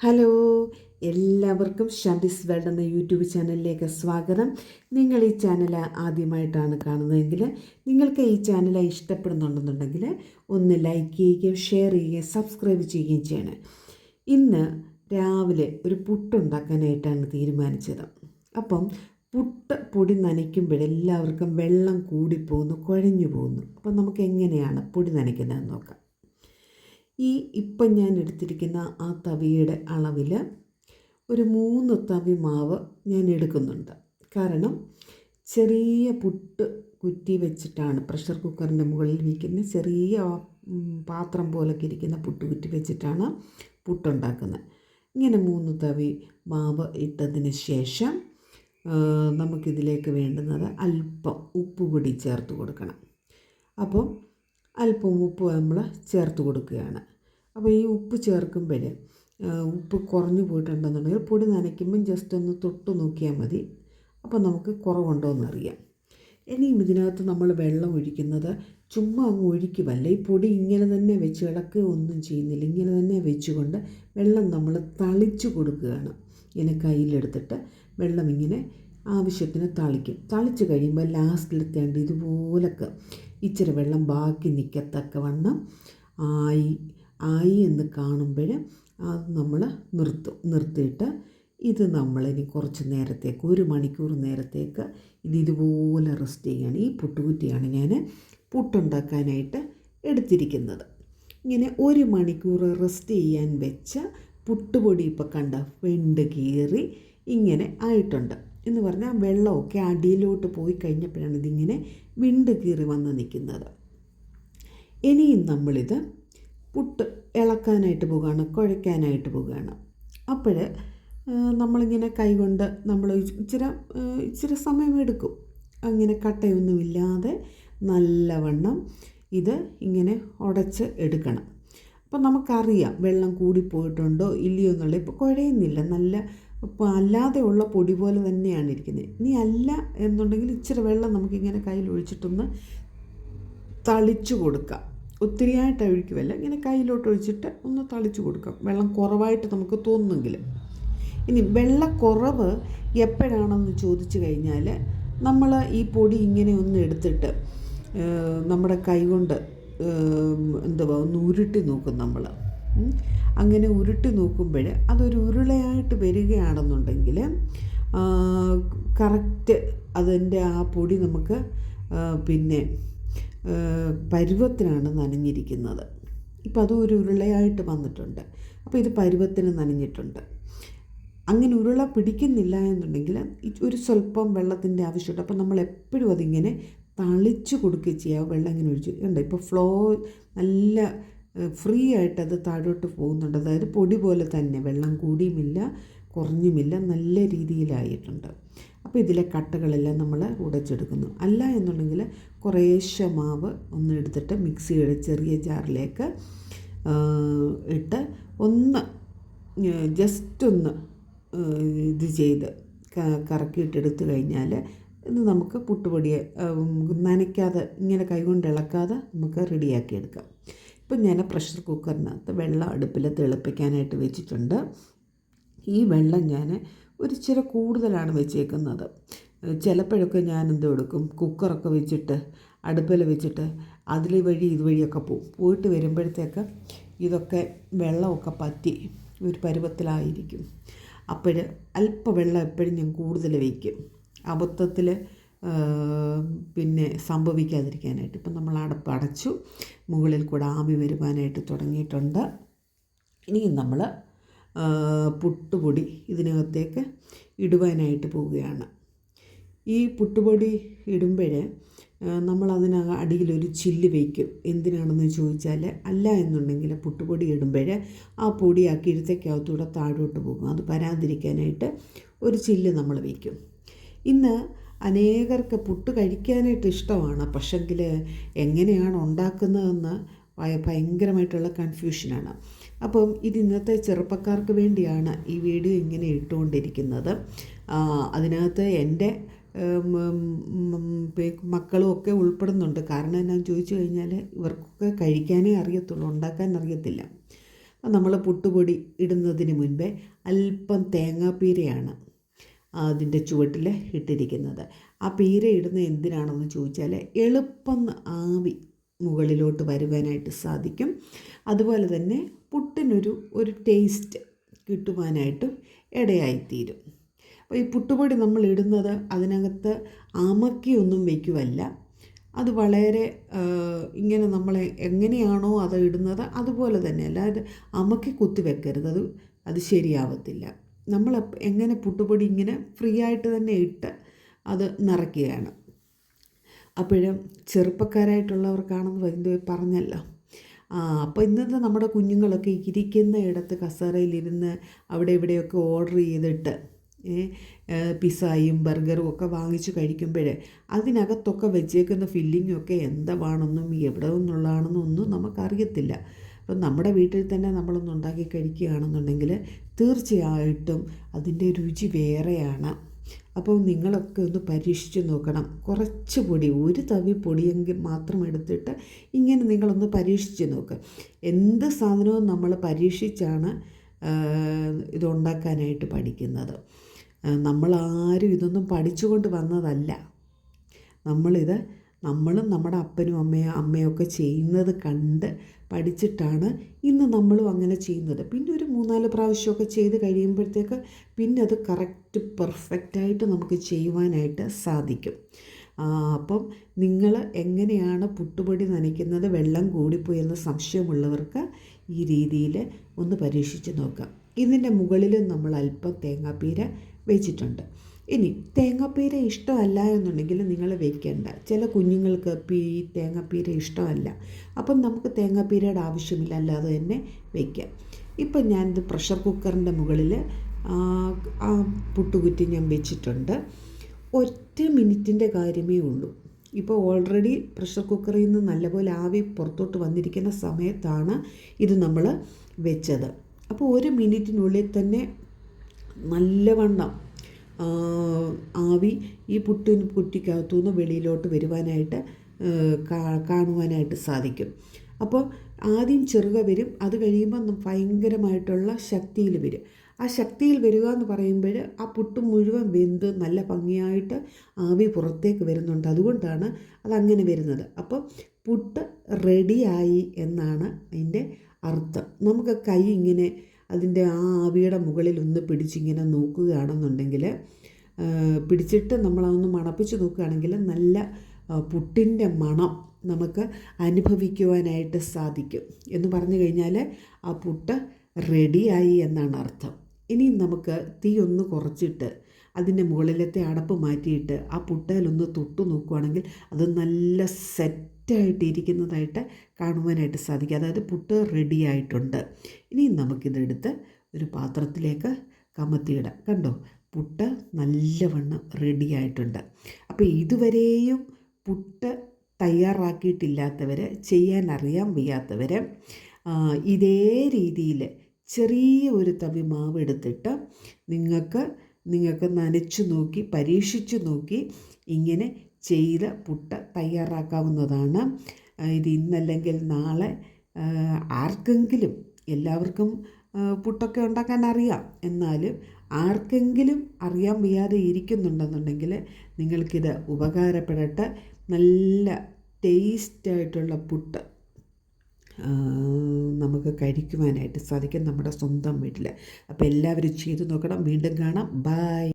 Hello എല്ലാവർക്കും ഷാൻഡിസ് world എന്ന YouTube ചാനലിലേക്ക് സ്വാഗതം. നിങ്ങൾ ഈ ചാനൽ ആദ്യമായിട്ടാണ് കാണുന്നതെങ്കിൽ നിങ്ങൾക്ക് ഈ ചാനൽ ഇഷ്ടപ്പെടുന്നുണ്ടെന്നുണ്ടെങ്കിൽ ഒന്ന് ലൈക്ക് ചെയ്യുകയും ഷെയർ ചെയ്യുകയും സബ്സ്ക്രൈബ് ചെയ്യുകയും ചെയ്യണം. ഇന്ന് രാവിലെ ഒരു പുട്ടുണ്ടാക്കാനായിട്ടാണ് തീരുമാനിച്ചത്. അപ്പം പുട്ട് പൊടി നനയ്ക്കുമ്പോഴെല്ലാവർക്കും വെള്ളം കൂടിപ്പോകുന്നു കുഴഞ്ഞു പോകുന്നു. അപ്പം നമുക്ക് എങ്ങനെയാണ് പൊടി നനയ്ക്കുന്നതെന്ന് നോക്കാം. ഈ ഇപ്പം ഞാൻ എടുത്തിരിക്കുന്ന ആ തവിയുടെ അളവിൽ ഒരു മൂന്ന് തവി മാവ് ഞാൻ എടുക്കുന്നുണ്ട്. കാരണം ചെറിയ പുട്ട് കുറ്റി വെച്ചിട്ടാണ് പ്രഷർ കുക്കറിന്റെ മുകളിൽ വയ്ക്കുന്ന ചെറിയ പാത്രം പോലൊക്കെ ഇരിക്കുന്ന പുട്ട് കുറ്റി വെച്ചിട്ടാണ് പുട്ടുണ്ടാക്കുന്നത്. ഇങ്ങനെ മൂന്ന് തവി മാവ് ഇട്ടതിന് ശേഷം നമുക്കിതിലേക്ക് വേണ്ടുന്നത് അല്പം ഉപ്പ് പൊടി ചേർത്ത് കൊടുക്കണം. അപ്പം അല്പം ഉപ്പ് നമ്മൾ ചേർത്ത് കൊടുക്കുകയാണ്. അപ്പോൾ ഈ ഉപ്പ് ചേർക്കുമ്പോൾ ഉപ്പ് കുറഞ്ഞു പോയിട്ടുണ്ടെന്നുണ്ടെങ്കിൽ പൊടി നനയ്ക്കുമ്പം ജസ്റ്റ് ഒന്ന് തൊട്ട് നോക്കിയാൽ മതി. അപ്പോൾ നമുക്ക് കുറവുണ്ടോ എന്നറിയാം ഇനിയും ഇതിനകത്ത് നമ്മൾ വെള്ളം ഒഴിക്കുന്നത് ചുമ്മാ അങ്ങ് ഒഴിക്കുമല്ല. ഈ പൊടി ഇങ്ങനെ തന്നെ വെച്ച് ഇളക്ക് ഒന്നും ചെയ്യുന്നില്ല. ഇങ്ങനെ തന്നെ വെച്ചുകൊണ്ട് വെള്ളം നമ്മൾ തളിച്ചു കൊടുക്കുകയാണ്. ഇങ്ങനെ കയ്യിലെടുത്തിട്ട് വെള്ളം ഇങ്ങനെ ആവശ്യത്തിന് തളിക്കും. തളിച്ച് കഴിയുമ്പോൾ ലാസ്റ്റിലെത്തേണ്ട ഇതുപോലൊക്കെ ഇച്ചിരി വെള്ളം ബാക്കി നിൽക്കത്തക്ക വണ്ണം ആയി ആയി എന്ന് കാണുമ്പോൾ അത് നമ്മൾ നിർത്തും നിർത്തിയിട്ട് ഇത് നമ്മളിനി കുറച്ച് നേരത്തേക്ക് ഒരു മണിക്കൂർ നേരത്തേക്ക് ഇത് ഇതുപോലെ റെസ്റ്റ് ചെയ്യുകയാണ് ഈ പുട്ടുകുറ്റിയാണ് ഞാൻ പുട്ടുണ്ടാക്കാനായിട്ട് എടുത്തിരിക്കുന്നത്. ഇങ്ങനെ ഒരു മണിക്കൂർ റെസ്റ്റ് ചെയ്യാൻ വെച്ച പുട്ടുപൊടി ഇപ്പോൾ കണ്ട വെണ്ട് കീറി ഇങ്ങനെ ആയിട്ടുണ്ട്. എന്ന് പറഞ്ഞാൽ വെള്ളമൊക്കെ അടിയിലോട്ട് പോയി കഴിഞ്ഞപ്പോഴാണ് ഇതിങ്ങനെ വിണ്ട് കീറി വന്ന് നിൽക്കുന്നത്. ഇനിയും നമ്മളിത് പുട്ട് ഇളക്കാനായിട്ട് പോവുകയാണ് കുഴയ്ക്കാനായിട്ട് പോവുകയാണ്. അപ്പോൾ നമ്മളിങ്ങനെ കൈകൊണ്ട് നമ്മൾ ഇച്ചിരി ഇച്ചിരി സമയമെടുക്കും അങ്ങനെ കട്ടയൊന്നുമില്ലാതെ നല്ലവണ്ണം ഇത് ഇങ്ങനെ ഉടച്ച് എടുക്കണം. അപ്പോൾ നമുക്കറിയാം വെള്ളം കൂടിപ്പോയിട്ടുണ്ടോ ഇല്ലയോ എന്നുള്ളത്. ഇപ്പോൾ കുഴയുന്നില്ല നല്ല ഇപ്പോൾ അല്ലാതെ ഉള്ള പൊടി പോലെ തന്നെയാണ് ഇരിക്കുന്നത്. ഇനി അല്ല എന്നുണ്ടെങ്കിൽ ഇച്ചിരി വെള്ളം നമുക്കിങ്ങനെ കയ്യിൽ ഒഴിച്ചിട്ടൊന്ന് തളിച്ചു കൊടുക്കാം. ഒത്തിരിയായിട്ട് ഒഴിക്കുമല്ല ഇങ്ങനെ കയ്യിലോട്ട് ഒഴിച്ചിട്ട് ഒന്ന് തളിച്ചു കൊടുക്കാം. വെള്ളം കുറവായിട്ട് നമുക്ക് തോന്നുമെങ്കിൽ ഇനി വെള്ളക്കുറവ് എപ്പോഴാണെന്ന് ചോദിച്ചു കഴിഞ്ഞാൽ നമ്മൾ ഈ പൊടി ഇങ്ങനെ ഒന്ന് എടുത്തിട്ട് നമ്മുടെ കൈകൊണ്ട് എന്തുവാ ഒന്ന് ഉരുട്ടി നോക്കും നമ്മൾ അങ്ങനെ ഉരുട്ടി നോക്കുമ്പോൾ അതൊരു ഉരുളയായിട്ട് വരികയാണെന്നുണ്ടെങ്കിൽ കറക്റ്റ് അതിന്റെ ആ പൊടി നമുക്ക് പിന്നെ പരുവത്തിനാണ് നനഞ്ഞിരിക്കുന്നത്. ഇപ്പം അതും ഒരു ഉരുളയായിട്ട് വന്നിട്ടുണ്ട്. അപ്പോൾ ഇത് പരുവത്തിന് നനഞ്ഞിട്ടുണ്ട്. അങ്ങനെ ഉരുള പിടിക്കുന്നില്ല എന്നുണ്ടെങ്കിൽ ഒരു സ്വല്പം വെള്ളത്തിന്റെ ആവശ്യമുണ്ട്. അപ്പോൾ നമ്മൾ എപ്പോഴും അതിങ്ങനെ തളിച്ച് കൊടുക്കുകയും ചെയ്യുക വെള്ളം ഇങ്ങനെ ഒഴിച്ച് കണ്ടോ? ഇപ്പോൾ ഫ്ലോ നല്ല ഫ്രീ ആയിട്ട് അത് താഴോട്ട് പോകുന്നുണ്ട്. അതായത് പൊടി പോലെ തന്നെ. വെള്ളം കൂടിയുമില്ല കുറഞ്ഞുമില്ല നല്ല രീതിയിലായിട്ടുണ്ട്. അപ്പോൾ ഇതിലെ കട്ടകളെല്ലാം നമ്മൾ ഉടച്ചെടുക്കുന്നു. അല്ല എന്നുണ്ടെങ്കിൽ കുറേശ്ശെ മാവ് ഒന്ന് എടുത്തിട്ട് മിക്സിയുടെ ചെറിയ ജാറിലേക്ക് ഇട്ട് ഒന്ന് ജസ്റ്റ് ഒന്ന് ഇത് ചെയ്ത് കറക്കിയിട്ടെടുത്ത് കഴിഞ്ഞാൽ ഇത് നമുക്ക് പുട്ടുപൊടിയെ നനയ്ക്കാതെ ഇങ്ങനെ കൈകൊണ്ട് ഇളക്കാതെ നമുക്ക് റെഡിയാക്കി എടുക്കാം. ഇപ്പം ഞാൻ പ്രഷർ കുക്കറിനകത്ത് വെള്ളം അടുപ്പിൽ തിളപ്പിക്കാനായിട്ട് വെച്ചിട്ടുണ്ട്. ഈ വെള്ളം ഞാൻ ഒരു ഇച്ചിരി കൂടുതലാണ് വെച്ചേക്കുന്നത്. ചിലപ്പോഴൊക്കെ ഞാൻ എന്ത് എടുക്കും കുക്കറൊക്കെ വെച്ചിട്ട് അടുപ്പിൽ വെച്ചിട്ട് അതിൽ വഴി ഇതുവഴിയൊക്കെ പോവും. പോയിട്ട് വരുമ്പോഴത്തേക്ക് ഇതൊക്കെ വെള്ളമൊക്കെ പറ്റി ഒരു പരുവത്തിലായിരിക്കും. അപ്പോൾ അല്പ വെള്ളം എപ്പോഴും ഞാൻ കൂടുതൽ വയ്ക്കും അബദ്ധത്തിൽ പിന്നെ സംഭവിക്കാതിരിക്കാനായിട്ട്. ഇപ്പം നമ്മൾ അടപ്പ് അടച്ചു മുകളിൽ കൂടെ ആവി വരുവാനായിട്ട് തുടങ്ങിയിട്ടുണ്ട്. ഇനിയും നമ്മൾ പുട്ടുപൊടി ഇതിനകത്തേക്ക് ഇടുവാനായിട്ട് പോവുകയാണ്. ഈ പുട്ടുപൊടി ഇടുമ്പോൾ നമ്മൾ അതിന് അടിയിലൊരു ചില്ല് വയ്ക്കും. എന്തിനാണെന്ന് ചോദിച്ചാൽ അല്ല എന്നുണ്ടെങ്കിൽ പുട്ടുപൊടി ഇടുമ്പോൾ ആ പൊടി ആ കിഴുത്തക്കകത്തൂടെ താഴോട്ട് പോകും. അത് വരാതിരിക്കാനായിട്ട് ഒരു ചില്ല് നമ്മൾ വയ്ക്കും. ഇന്ന് അനേകർക്ക് പുട്ട് കഴിക്കാനായിട്ട് ഇഷ്ടമാണ്. പക്ഷെങ്കിൽ എങ്ങനെയാണ് ഉണ്ടാക്കുന്നതെന്ന് ഭയങ്കരമായിട്ടുള്ള കൺഫ്യൂഷനാണ് അപ്പം ഇത് ഇന്നത്തെ ചെറുപ്പക്കാർക്ക് വേണ്ടിയാണ് ഈ വീഡിയോ ഇങ്ങനെ ഇട്ടുകൊണ്ടിരിക്കുന്നത്. അതിനകത്ത് എന്റെ മക്കളും ഒക്കെ ഉൾപ്പെടുന്നുണ്ട്. കാരണം എന്നാ ചോദിച്ചു കഴിഞ്ഞാൽ ഇവർക്കൊക്കെ കഴിക്കാനേ അറിയത്തുള്ളൂ ഉണ്ടാക്കാൻ അറിയത്തില്ല. നമ്മൾ പുട്ടുപൊടി ഇടുന്നതിന് മുൻപേ അല്പം തേങ്ങാപ്പീരയാണ് അതിന്റെ ചുവട്ടിൽ ഇട്ടിരിക്കുന്നത്. ആ പീര ഇടുന്ന എന്തിനാണെന്ന് ചോദിച്ചാൽ എളുപ്പം ആവി മുകളിലോട്ട് വരുവാനായിട്ട് സാധിക്കും. അതുപോലെ തന്നെ പുട്ടിനൊരു ഒരു ടേസ്റ്റ് കിട്ടുവാനായിട്ടും ഇടയായിത്തീരും. അപ്പോൾ ഈ പുട്ടുപൊടി നമ്മൾ ഇടുന്നത് അതിനകത്ത് ആമക്കിയൊന്നും വയ്ക്കുവല്ല അത് വളരെ ഇങ്ങനെ നമ്മൾ എങ്ങനെയാണോ അത് ഇടുന്നത് അതുപോലെ തന്നെ അല്ലാതെ അമക്കി കുത്തി വെക്കരുത്. അത് അത് ശരിയാവത്തില്ല. നമ്മൾ എങ്ങനെ പുട്ടുപൊടി ഇങ്ങനെ ഫ്രീ ആയിട്ട് തന്നെ ഇട്ട് അത് നിറയ്ക്കുകയാണ്. അപ്പോഴും ചെറുപ്പക്കാരായിട്ടുള്ളവർക്കാണെന്ന് വരുന്നത് പറഞ്ഞല്ലോ. ആ അപ്പോൾ ഇന്നത്തെ നമ്മുടെ കുഞ്ഞുങ്ങളൊക്കെ ഇരിക്കുന്ന ഇടത്ത് കസേരയിലിരുന്ന് അവിടെ ഇവിടെയൊക്കെ ഓർഡർ ചെയ്തിട്ട് പിസ്സായും ബർഗറും ഒക്കെ വാങ്ങിച്ച് കഴിക്കുമ്പോൾ അതിനകത്തൊക്കെ വെച്ചേക്കുന്ന ഫില്ലിങ്ങൊക്കെ എന്താണെന്നും എവിടെ നിന്നുള്ളതാണെന്നും ഒന്നും നമുക്കറിയത്തില്ല. അപ്പം നമ്മുടെ വീട്ടിൽ തന്നെ നമ്മളൊന്ന് ഉണ്ടാക്കി കഴിക്കുകയാണെന്നുണ്ടെങ്കിൽ തീർച്ചയായിട്ടും അതിന്റെ രുചി വേറെയാണ്. അപ്പോൾ നിങ്ങളൊക്കെ ഒന്ന് പരീക്ഷിച്ച് നോക്കണം. കുറച്ച് പൊടി ഒരു തവി പൊടിയെങ്കിൽ മാത്രം എടുത്തിട്ട് ഇങ്ങനെ നിങ്ങളൊന്ന് പരീക്ഷിച്ച് നോക്കുക എന്ത് സാധനവും നമ്മൾ പരീക്ഷിച്ചാണ് ഇതുണ്ടാക്കാനായിട്ട് പഠിക്കുന്നത്. നമ്മളാരും ഇതൊന്നും പഠിച്ചുകൊണ്ട് വന്നതല്ല. നമ്മളിത് നമ്മളും നമ്മുടെ അപ്പനും അമ്മയും അമ്മയൊക്കെ ചെയ്യുന്നത് കണ്ട് പഠിച്ചിട്ടാണ് ഇന്ന് നമ്മളും അങ്ങനെ ചെയ്യുന്നത്. പിന്നെ ഒരു മൂന്നാൽ പ്രാവശ്യമൊക്കെ ചെയ്ത് കഴിയുമ്പോഴത്തേക്ക് പിന്നെ അത് കറക്റ്റ് പെർഫെക്റ്റായിട്ട് നമുക്ക് ചെയ്യുവാനായിട്ട് സാധിക്കും. അപ്പം നിങ്ങൾ എങ്ങനെയാണ് പുട്ടുപൊടി നനയ്ക്കുന്നത്? വെള്ളം കൂടിപ്പോയി എന്ന് സംശയമുള്ളവർക്ക് ഈ രീതിയിൽ ഒന്ന് പരീക്ഷിച്ച് നോക്കാം. ഇതിന്റെ മുകളിൽ നമ്മൾ അല്പം തേങ്ങാപ്പീര വെച്ചിട്ടുണ്ട്. ഇനി തേങ്ങാപ്പീര ഇഷ്ടമല്ല എന്നുണ്ടെങ്കിൽ നിങ്ങൾ വെക്കേണ്ട. ചില കുഞ്ഞുങ്ങൾക്ക് പീ തേങ്ങാപ്പീര ഇഷ്ടമല്ല. അപ്പം നമുക്ക് തേങ്ങാപ്പീരയുടെ ആവശ്യമില്ല അല്ലാതെ തന്നെ വയ്ക്കാം ഇപ്പം ഞാനിത് പ്രഷർ കുക്കറിന്റെ മുകളിൽ ആ പുട്ടുകുറ്റി ഞാൻ വെച്ചിട്ടുണ്ട്. ഒറ്റ മിനിറ്റിന്റെ കാര്യമേ ഉള്ളൂ. ഇപ്പോൾ ഓൾറെഡി പ്രഷർ കുക്കറിൽ നിന്ന് നല്ലപോലെ ആവി പുറത്തോട്ട് വന്നിരിക്കുന്ന സമയത്താണ് ഇത് നമ്മൾ വെച്ചത്. അപ്പോൾ ഒരു മിനിറ്റിനുള്ളിൽ തന്നെ നല്ലവണ്ണം ആവി ഈ പുട്ടിന് കുറ്റിക്കകത്തുനിന്ന് വെളിയിലോട്ട് വരുവാനായിട്ട് കാണുവാനായിട്ട് സാധിക്കും. അപ്പോൾ ആദ്യം ചെറുക വരും അത് കഴിയുമ്പോൾ ഭയങ്കരമായിട്ടുള്ള ശക്തിയിൽ വരും. ആ ശക്തിയിൽ വരിക എന്ന് പറയുമ്പോൾ ആ പുട്ട് മുഴുവൻ വെന്ത് നല്ല ഭംഗിയായിട്ട് ആവി പുറത്തേക്ക് വരുന്നുണ്ട്. അതുകൊണ്ടാണ് അതങ്ങനെ വരുന്നത്. അപ്പോൾ പുട്ട് റെഡിയായി എന്നാണ് അതിന്റെ അർത്ഥം. നമുക്ക് കൈ ഇങ്ങനെ അതിന്റെ ആ ആവിയുടെ മുകളിൽ ഒന്ന് പിടിച്ചിങ്ങനെ നോക്കുകയാണെന്നുണ്ടെങ്കിൽ പിടിച്ചിട്ട് നമ്മളതൊന്ന് മണപ്പിച്ച് നോക്കുകയാണെങ്കിൽ നല്ല പുട്ടിന്റെ മണം നമുക്ക് അനുഭവിക്കുവാനായിട്ട് സാധിക്കും. എന്ന് പറഞ്ഞു കഴിഞ്ഞാൽ ആ പുട്ട് റെഡിയായി എന്നാണ് അർത്ഥം. ഇനി നമുക്ക് തീ ഒന്ന് കുറച്ചിട്ട് അതിന്റെ മുകളിലത്തെ അടപ്പ് മാറ്റിയിട്ട് ആ പുട്ടയിലൊന്ന് തൊട്ട് നോക്കുകയാണെങ്കിൽ അത് നല്ല സെറ്റായിട്ടിരിക്കുന്നതായിട്ട് കാണുവാനായിട്ട് സാധിക്കും. അതായത് പുട്ട് റെഡി ആയിട്ടുണ്ട്. ഇനി നമുക്കിതെടുത്ത് ഒരു പാത്രത്തിലേക്ക് കമത്തിയിടാം. കണ്ടോ? പുട്ട് നല്ലവണ്ണം റെഡി ആയിട്ടുണ്ട്. അപ്പോൾ ഇതുവരെയും പുട്ട് തയ്യാറാക്കിയിട്ടില്ലാത്തവർ ചെയ്യാൻ അറിയാൻ വയ്യാത്തവർ ഇതേ രീതിയിൽ ചെറിയ ഒരു തവി മാവ് എടുത്തിട്ട് നിങ്ങൾക്ക് നിങ്ങൾക്ക് നനച്ചു നോക്കി പരീക്ഷിച്ചു നോക്കി ഇങ്ങനെ ചെയ്ത് പുട്ട് തയ്യാറാക്കാവുന്നതാണ്. ഇത് ഇന്നല്ലെങ്കിൽ നാളെ ആർക്കെങ്കിലും എല്ലാവർക്കും പുട്ടൊക്കെ ഉണ്ടാക്കാൻ അറിയാം. എന്നാലും ആർക്കെങ്കിലും അറിയാൻ വയ്യാതെ ഇരിക്കുന്നുണ്ടെന്നുണ്ടെങ്കിൽ നിങ്ങൾക്കിത് ഉപകാരപ്പെടട്ടെ. നല്ല ടേസ്റ്റായിട്ടുള്ള പുട്ട് നമുക്ക് കഴിക്കുവാനായിട്ട് സാധിക്കും നമ്മുടെ സ്വന്തം വീട്ടിൽ. അപ്പോൾ എല്ലാവരും ചെയ്തു നോക്കണം. വീണ്ടും കാണാം. ബായ്